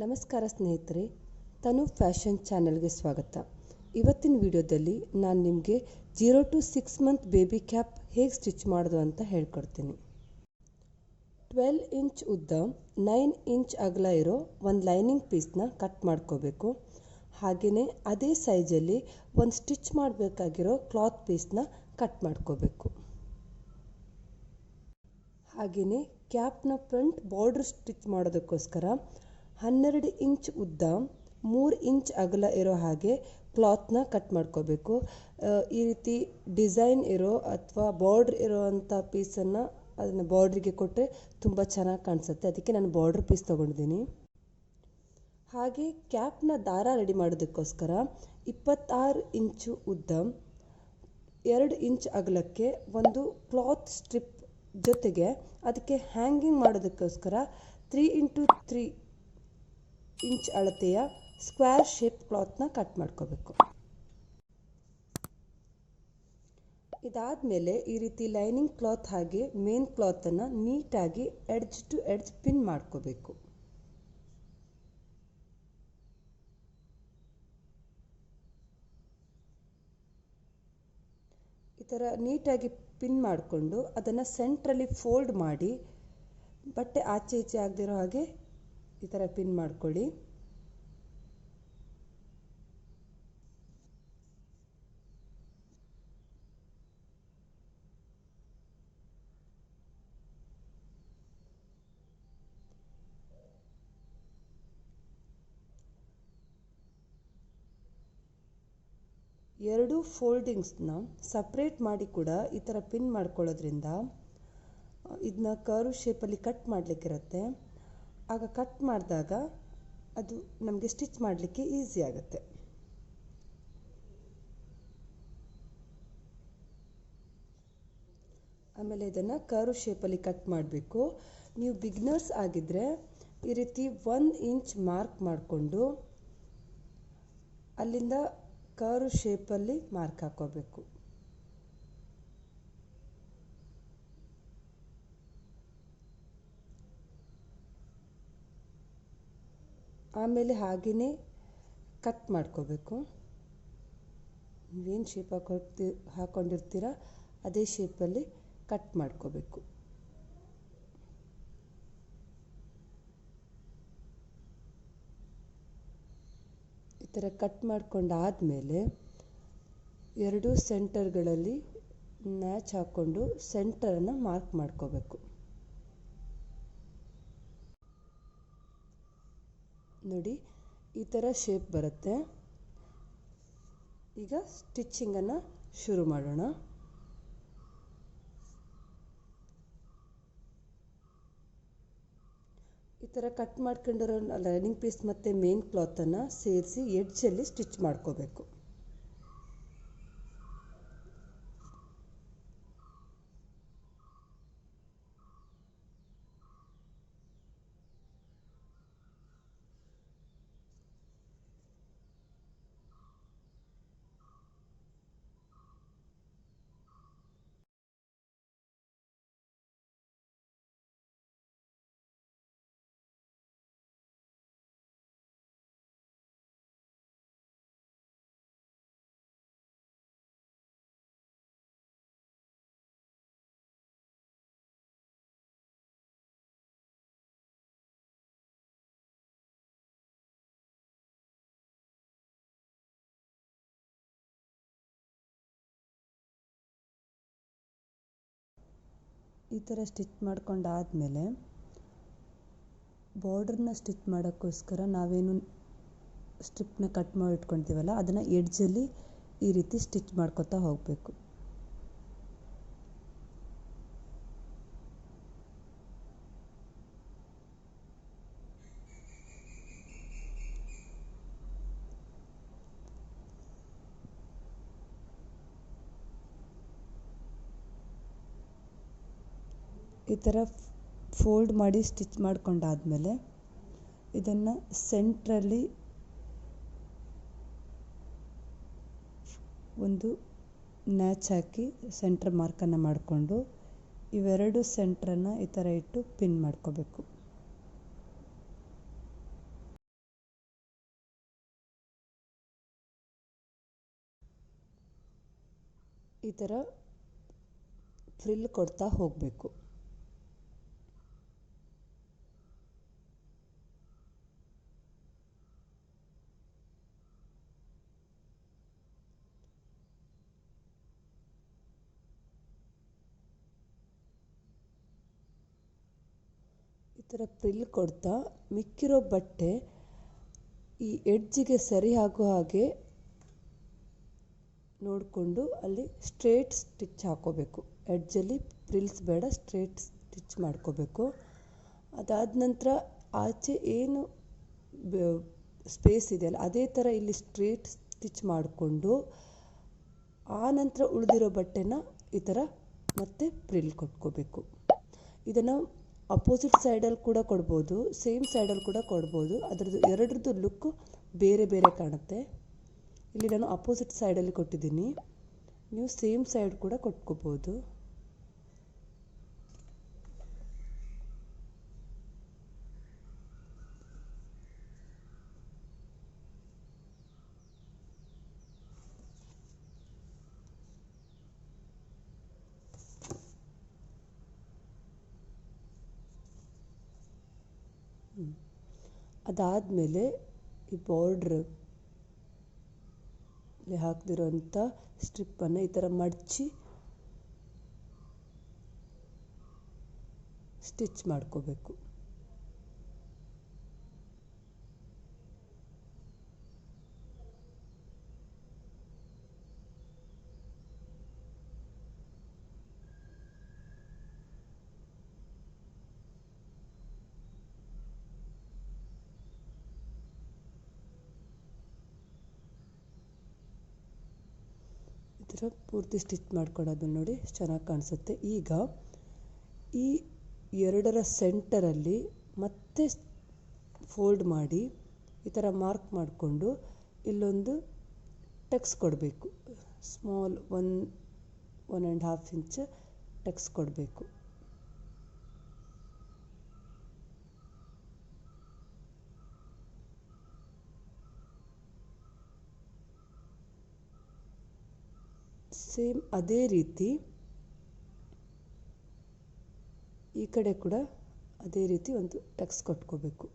ನಮಸ್ಕಾರ ಸ್ನೇಹಿತರೆ, ತನು ಫ್ಯಾಷನ್ ಚಾನೆಲ್ಗೆ ಸ್ವಾಗತ. ಇವತ್ತಿನ ವಿಡಿಯೋದಲ್ಲಿ ನಾನು ನಿಮಗೆ zero to six month baby cap ಹೇಗೆ ಸ್ಟಿಚ್ ಮಾಡೋದು ಅಂತ ಹೇಳ್ಕೊಡ್ತೀನಿ. ಟ್ವೆಲ್ ಇಂಚ್ ಉದ್ದ, ನೈನ್ ಇಂಚ್ ಅಗಲ ಇರೋ ಒಂದು ಲೈನಿಂಗ್ ಪೀಸ್ನ ಕಟ್ ಮಾಡ್ಕೋಬೇಕು. ಹಾಗೆಯೇ ಅದೇ ಸೈಜಲ್ಲಿ ಒಂದು ಸ್ಟಿಚ್ ಮಾಡಬೇಕಾಗಿರೋ ಕ್ಲಾತ್ ಪೀಸ್ನ ಕಟ್ ಮಾಡ್ಕೋಬೇಕು. ಹಾಗೆಯೇ ಕ್ಯಾಪ್ನ ಫ್ರಂಟ್ ಬಾರ್ಡ್ರ್ ಸ್ಟಿಚ್ ಮಾಡೋದಕ್ಕೋಸ್ಕರ ಹನ್ನೆರಡು ಇಂಚ್ ಉದ್ದ, ಮೂರು ಇಂಚ್ ಅಗಲ ಇರೋ ಹಾಗೆ ಕ್ಲಾತ್ನ ಕಟ್ ಮಾಡ್ಕೋಬೇಕು. ಈ ರೀತಿ ಡಿಸೈನ್ ಇರೋ ಅಥವಾ ಬಾರ್ಡ್ರ್ ಇರೋ ಅಂಥ ಪೀಸನ್ನು ಅದನ್ನು ಬಾರ್ಡ್ರಿಗೆ ಕೊಟ್ಟರೆ ತುಂಬ ಚೆನ್ನಾಗಿ ಕಾಣಿಸುತ್ತೆ. ಅದಕ್ಕೆ ನಾನು ಬಾರ್ಡ್ರ್ ಪೀಸ್ ತೊಗೊಂಡಿದ್ದೀನಿ. ಹಾಗೆ ಕ್ಯಾಪ್ನ ದಾರ ರೆಡಿ ಮಾಡೋದಕ್ಕೋಸ್ಕರ ಇಪ್ಪತ್ತಾರು ಇಂಚು ಉದ್ದ, ಎರಡು ಇಂಚ್ ಅಗಲಕ್ಕೆ ಒಂದು ಕ್ಲಾತ್ ಸ್ಟ್ರಿಪ್ ಜೊತೆಗೆ ಅದಕ್ಕೆ ಹ್ಯಾಂಗಿಂಗ್ ಮಾಡೋದಕ್ಕೋಸ್ಕರ ತ್ರೀ ಇಂಟು ತ್ರೀ ಇಂಚ್ ಅಳತೆಯ ಸ್ಕ್ವೇರ್ ಶೇಪ್ ಕ್ಲಾತ್ನ ಕಟ್ ಮಾಡ್ಕೋಬೇಕು. ಇದಾದಮೇಲೆ ಈ ರೀತಿ ಲೈನಿಂಗ್ ಕ್ಲಾತ್ ಹಾಗೆ ಮೇನ್ ಕ್ಲಾತನ್ನು ನೀಟಾಗಿ ಎಡ್ಜ್ ಟು ಎಡ್ಜ್ ಪಿನ್ ಮಾಡ್ಕೋಬೇಕು. ಈ ಥರ ನೀಟಾಗಿ ಪಿನ್ ಮಾಡಿಕೊಂಡು ಅದನ್ನು ಸೆಂಟ್ರಲ್ಲಿ ಫೋಲ್ಡ್ ಮಾಡಿ ಬಟ್ಟೆ ಆಚೆ ಈಚೆ ಆಗದಿರೋ ಹಾಗೆ ಈ ಥರ ಪಿನ್ ಮಾಡ್ಕೊಳ್ಳಿ. ಎರಡು ಫೋಲ್ಡಿಂಗ್ಸ್ನ ಸಪ್ರೇಟ್ ಮಾಡಿ ಕೂಡ ಈ ಥರ ಪಿನ್ ಮಾಡ್ಕೊಳ್ಳೋದ್ರಿಂದ ಇದನ್ನ ಕರ್ವ್ ಶೇಪಲ್ಲಿ ಕಟ್ ಮಾಡಲಿಕ್ಕಿರುತ್ತೆ. ಆಗ ಕಟ್ ಮಾಡಿದಾಗ ಅದು ನಮಗೆ ಸ್ಟಿಚ್ ಮಾಡಲಿಕ್ಕೆ ಈಸಿ ಆಗುತ್ತೆ. ಆಮೇಲೆ ಇದನ್ನು ಕರು ಶೇಪಲ್ಲಿ ಕಟ್ ಮಾಡಬೇಕು. ನೀವು ಬಿಗ್ನರ್ಸ್ ಆಗಿದ್ದರೆ ಈ ರೀತಿ ಒಂದು ಇಂಚ್ ಮಾರ್ಕ್ ಮಾಡಿಕೊಂಡು ಅಲ್ಲಿಂದ ಕರು ಶೇಪಲ್ಲಿ ಮಾರ್ಕ್ ಹಾಕೋಬೇಕು ಆಮೇಲೆ ಹಾಗೆಯೇ ಕಟ್ ಮಾಡ್ಕೋಬೇಕು. ನೀವೇನು ಶೇಪ್ ಹಾಕೊಳ್ತಿ ಹಾಕ್ಕೊಂಡಿರ್ತೀರ ಅದೇ ಶೇಪಲ್ಲಿ ಕಟ್ ಮಾಡ್ಕೋಬೇಕು. ಈ ಥರ ಕಟ್ ಮಾಡ್ಕೊಂಡಾದಮೇಲೆ ಎರಡೂ ಸೆಂಟರ್ಗಳಲ್ಲಿ ಮ್ಯಾಚ್ ಹಾಕ್ಕೊಂಡು ಸೆಂಟರನ್ನು ಮಾರ್ಕ್ ಮಾಡ್ಕೋಬೇಕು. ನೋಡಿ, ಈ ಥರ ಶೇಪ್ ಬರುತ್ತೆ. ಈಗ ಸ್ಟಿಚ್ಚಿಂಗನ್ನು ಶುರು ಮಾಡೋಣ. ಈ ಥರ ಕಟ್ ಮಾಡ್ಕೊಂಡಿರೋ ಲೈನಿಂಗ್ ಪೀಸ್ ಮತ್ತು ಮೇನ್ ಕ್ಲಾತನ್ನು ಸೇರಿಸಿ ಎಡ್ಜಲ್ಲಿ ಸ್ಟಿಚ್ ಮಾಡ್ಕೋಬೇಕು. ಈ ಥರ ಸ್ಟಿಚ್ ಮಾಡ್ಕೊಂಡಾದಮೇಲೆ ಬಾರ್ಡ್ರನ್ನ ಸ್ಟಿಚ್ ಮಾಡೋಕ್ಕೋಸ್ಕರ ನಾವೇನು ಸ್ಟ್ರಿಪ್ನ ಕಟ್ ಮಾಡಿ ಇಟ್ಕೊಳ್ತೀವಲ್ಲ ಅದನ್ನು ಎಡ್ಜಲ್ಲಿ ಈ ರೀತಿ ಸ್ಟಿಚ್ ಮಾಡ್ಕೊತಾ ಹೋಗಬೇಕು. ಈ ಥರ ಫೋಲ್ಡ್ ಮಾಡಿ ಸ್ಟಿಚ್ ಮಾಡ್ಕೊಂಡಾದ್ಮೇಲೆ ಇದನ್ನು ಸೆಂಟ್ರಲ್ಲಿ ಒಂದು ನ್ಯಾಚ್ ಹಾಕಿ ಸೆಂಟ್ರ್ ಮಾರ್ಕನ್ನು ಮಾಡಿಕೊಂಡು ಇವೆರಡು ಸೆಂಟ್ರನ್ನು ಈ ಥರ ಇಟ್ಟು ಪಿನ್ ಮಾಡ್ಕೋಬೇಕು. ಈ ಥರ ಫ್ರಿಲ್ ಕೊಡ್ತಾ ಹೋಗಬೇಕು. ಥರ ಫ್ರಿಲ್ ಕೊಡ್ತಾ ಮಿಕ್ಕಿರೋ ಬಟ್ಟೆ ಈ ಎಡ್ಜಿಗೆ ಸರಿ ಆಗೋ ಹಾಗೆ ನೋಡಿಕೊಂಡು ಅಲ್ಲಿ ಸ್ಟ್ರೇಟ್ ಸ್ಟಿಚ್ ಹಾಕೋಬೇಕು. ಎಡ್ಜಲ್ಲಿ ಪ್ರಿಲ್ಸ್ ಬೇಡ, ಸ್ಟ್ರೇಟ್ ಸ್ಟಿಚ್ ಮಾಡ್ಕೋಬೇಕು. ಅದಾದ ನಂತರ ಆಚೆ ಏನು ಸ್ಪೇಸ್ ಇದೆಯಲ್ಲ, ಅದೇ ಥರ ಇಲ್ಲಿ ಸ್ಟ್ರೇಟ್ ಸ್ಟಿಚ್ ಮಾಡಿಕೊಂಡು ಆ ನಂತರ ಉಳಿದಿರೋ ಬಟ್ಟೆನ ಈ ಥರ ಮತ್ತೆ ಪ್ರಿಲ್ ಕೊಟ್ಕೋಬೇಕು. ಇದನ್ನು ಅಪೋಸಿಟ್ ಸೈಡಲ್ಲಿ ಕೂಡ ಕೊಡ್ಬೋದು ಸೇಮ್ ಸೈಡಲ್ಲಿ ಕೂಡ ಕೊಡ್ಬೋದು. ಅದರದ್ದು ಎರಡರದ್ದು ಲುಕ್ ಬೇರೆ ಬೇರೆ ಕಾಣುತ್ತೆ. ಇಲ್ಲಿ ನಾನು ಅಪೋಸಿಟ್ ಸೈಡಲ್ಲಿ ಕೊಟ್ಟಿದ್ದೀನಿ. ನೀವು ಸೇಮ್ ಸೈಡ್ ಕೂಡ ಕೊಟ್ಕೋಬೋದು. ಅದಾದಮೇಲೆ ಈ ಬಾರ್ಡ್ರ್ ಇಲ್ಲಿ ಹಾಕ್ದಿರೋಂಥ ಸ್ಟ್ರಿಪ್ಪನ್ನು ಈ ಥರ ಮಡಚಿ ಸ್ಟಿಚ್ ಮಾಡ್ಕೋಬೇಕು. ಪೂರ್ತಿ ಸ್ಟಿಚ್ ಮಾಡ್ಕೊಡೋದು ನೋಡಿ ಚೆನ್ನಾಗಿ ಕಾಣಿಸುತ್ತೆ. ಈಗ ಈ ಎರಡರ ಸೆಂಟರಲ್ಲಿ ಮತ್ತೆ ಫೋಲ್ಡ್ ಮಾಡಿ ಈ ಥರ ಮಾರ್ಕ್ ಮಾಡಿಕೊಂಡು ಇಲ್ಲೊಂದು ಟೆಕ್ಸ್ ಕೊಡಬೇಕು. Small one one and half inch tacks ಕೊಡಬೇಕು. ಸೇಮ್ ಅದೇ ರೀತಿ ಈ ಕಡೆ ಕೂಡ ಅದೇ ರೀತಿ ಒಂದು ಟಕ್ಸ್ ಕಟ್ಕೋಬೇಕು.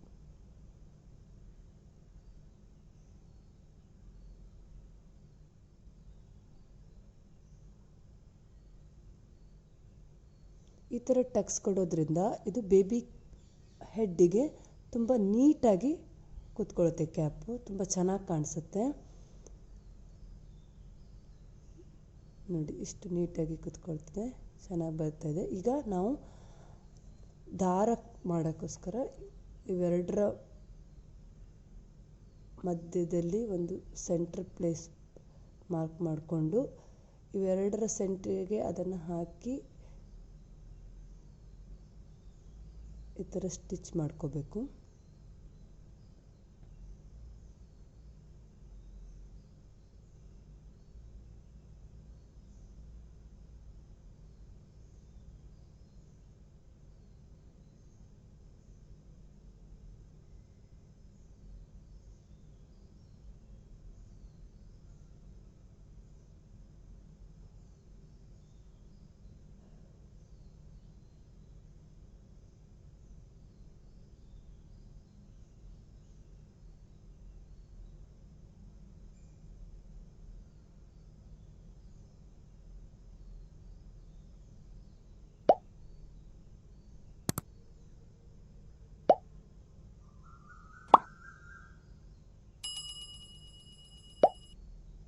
ಈ ಥರ ಟಕ್ಸ್ ಕೊಡೋದ್ರಿಂದ ಇದು ಬೇಬಿ ಹೆಡ್ಡಿಗೆ ತುಂಬ ನೀಟಾಗಿ ಕೂತ್ಕೊಳ್ಳುತ್ತೆ ಕ್ಯಾಪು, ತುಂಬ ಚೆನ್ನಾಗಿ ಕಾಣಿಸುತ್ತೆ. ನೋಡಿ, ಇಷ್ಟು ನೀಟಾಗಿ ಕೂತ್ಕೊಳ್ತಿದೆ. ಚೆನ್ನಾಗಿ ಬರ್ತಾ ಇದೆ. ಈಗ ನಾವು ದಾರ ಮಾಡೋಕ್ಕೋಸ್ಕರ ಇವೆರಡರ ಮಧ್ಯದಲ್ಲಿ ಒಂದು ಸೆಂಟ್ರ್ ಪ್ಲೇಸ್ ಮಾರ್ಕ್ ಮಾಡಿಕೊಂಡು ಇವೆರಡರ ಸೆಂಟ್ರಿಗೆ ಅದನ್ನು ಹಾಕಿ ಈ ಥರ ಸ್ಟಿಚ್ ಮಾಡ್ಕೋಬೇಕು.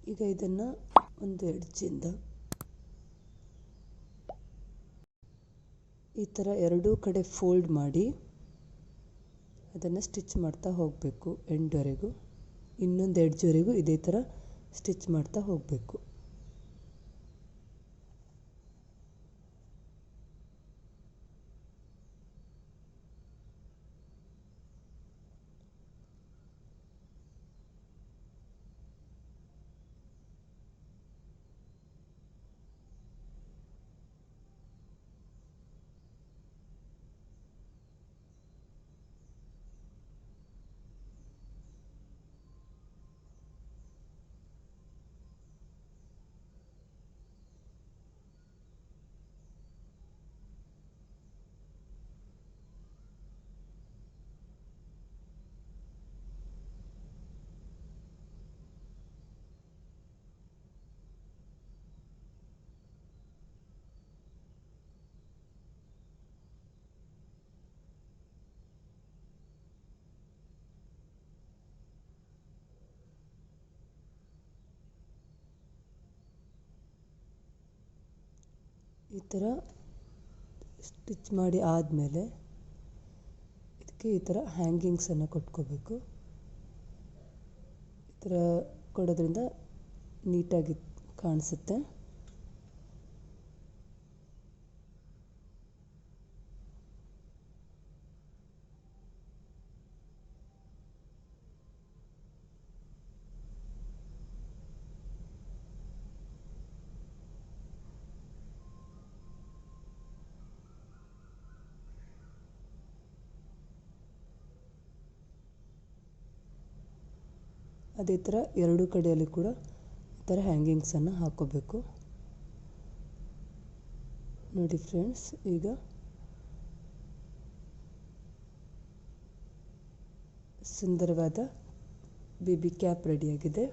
ಈಗ ಇದನ್ನು ಒಂದು ಎಡ್ಜಿಂದ ಈ ಥರ ಎರಡೂ ಕಡೆ ಫೋಲ್ಡ್ ಮಾಡಿ ಅದನ್ನು ಸ್ಟಿಚ್ ಮಾಡ್ತಾ ಹೋಗಬೇಕು, ಎಂಡ್ವರೆಗೂ, ಇನ್ನೊಂದು ಎಡ್ಜ್ವರೆಗೂ ಇದೇ ಥರ ಸ್ಟಿಚ್ ಮಾಡ್ತಾ ಹೋಗಬೇಕು. ಈ ಥರ ಸ್ಟಿಚ್ ಮಾಡಿ ಆದಮೇಲೆ ಇದಕ್ಕೆ ಈ ಥರ ಹ್ಯಾಂಗಿಂಗ್ಸನ್ನು ಕೊಟ್ಕೋಬೇಕು. ಈ ಥರ ಕೊಡೋದ್ರಿಂದ ನೀಟಾಗಿ ಕಾಣಿಸುತ್ತೆ. ಅದೇ ಥರ ಎರಡು ಕಡೆಯಲ್ಲಿ ಕೂಡ ಈ ಥರ ಹ್ಯಾಂಗಿಂಗ್ಸನ್ನು ಹಾಕೋಬೇಕು. ನೋಡಿ ಫ್ರೆಂಡ್ಸ್ ಈಗ ಸುಂದರವಾದ ಬೇಬಿ ಕ್ಯಾಪ್ ರೆಡಿಯಾಗಿದೆ